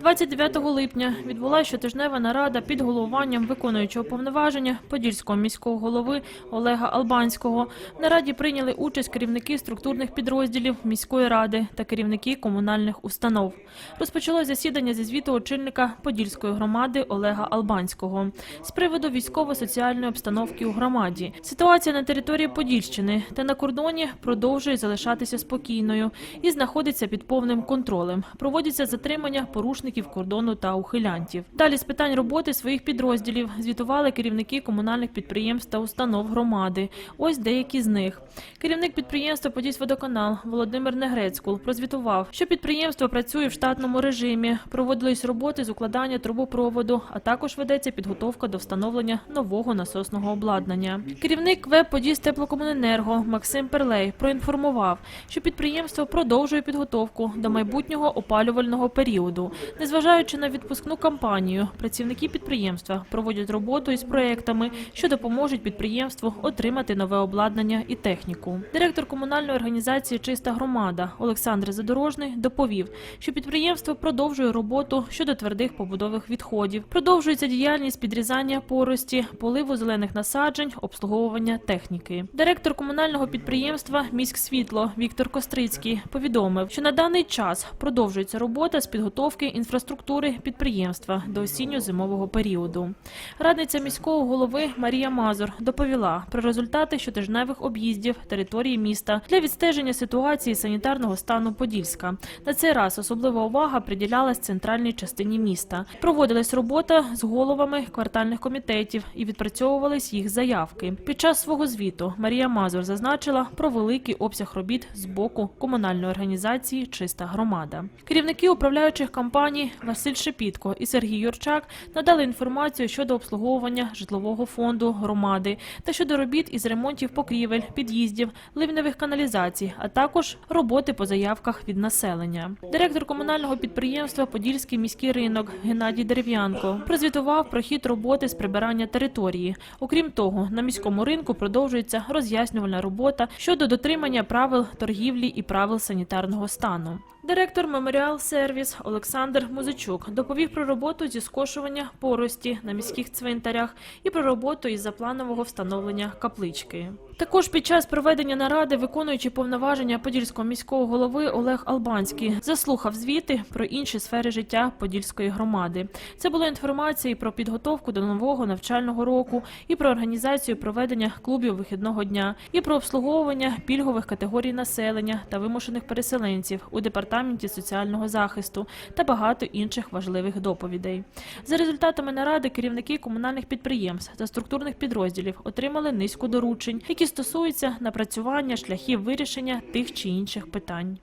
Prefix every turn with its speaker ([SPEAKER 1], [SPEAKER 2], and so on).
[SPEAKER 1] 29 липня відбулася щотижнева нарада під головуванням виконуючого повноваження подільського міського голови Олега Албанського. В нараді прийняли участь керівники структурних підрозділів міської ради та керівники комунальних установ. Розпочалось засідання зі звіту очільника Подільської громади Олега Албанського з приводу військово-соціальної обстановки у громаді. Ситуація на території Подільщини та на кордоні продовжує залишатися спокійною і знаходиться під повним контролем. Проводяться затримання порушників кордону та ухилянтів. Далі з питань роботи своїх підрозділів звітували керівники комунальних підприємств та установ громади. Ось деякі з них. Керівник підприємства «Подільськводоканал» Володимир Негрецькул прозвітував, що підприємство працює в штатному режимі, проводились роботи з укладання трубопроводу, а також ведеться підготовка до встановлення нового насосного обладнання. Керівник ВЕП «Подільсь теплокомуненерго» Максим Перлей проінформував, що підприємство продовжує підготовку до майбутнього опалювального періоду. Незважаючи на відпускну кампанію, працівники підприємства проводять роботу із проектами, що допоможуть підприємству отримати нове обладнання і техніку. Директор комунальної організації Чиста громада Олександр Задорожний доповів, що підприємство продовжує роботу щодо твердих побудових відходів. Продовжується діяльність підрізання порості, поливу зелених насаджень, обслуговування техніки. Директор комунального підприємства «Міськсвітло» Віктор Кострицький повідомив, що на даний час продовжується робота з підготовки інфраструктури підприємства до осінньо-зимового періоду. Радниця міського голови Марія Мазур доповіла про результати щотижневих об'їздів території міста для відстеження ситуації санітарного стану Подільська. На цей раз особлива увага приділялась центральній частині міста. Проводилась робота з головами квартальних комітетів і відпрацьовувались їх заявки. Під час свого звіту Марія Мазур зазначила про великий обсяг робіт з боку комунальної організації Чиста громада. Керівники управляючих компаній Василь Шепітко і Сергій Юрчак надали інформацію щодо обслуговування житлового фонду громади та щодо робіт із ремонтів покрівель, під'їздів, ливневих каналізацій, а також роботи по заявках від населення. Директор комунального підприємства Подільський міський ринок Геннадій Дерев'янко прозвітував про хід роботи з прибирання території. Окрім того, на міському ринку продовжується роз'яснювальна робота щодо дотримання правил торгівлі і правил санітарного стану. Директор Меморіал Сервіс Олександр Музичук доповів про роботу зі скошування порості на міських цвинтарях і про роботу із запланового встановлення каплички. Також під час проведення наради, виконуючи повноваження подільського міського голови Олег Албанський, заслухав звіти про інші сфери життя подільської громади. Це була інформація і про підготовку до нового навчального року, і про організацію проведення клубів вихідного дня, і про обслуговування пільгових категорій населення та вимушених переселенців у департаменті соціального захисту та багато інших важливих доповідей. За результатами наради керівники комунальних підприємств та структурних підрозділів отримали низку доручень, які стосуються напрацювання шляхів вирішення тих чи інших питань.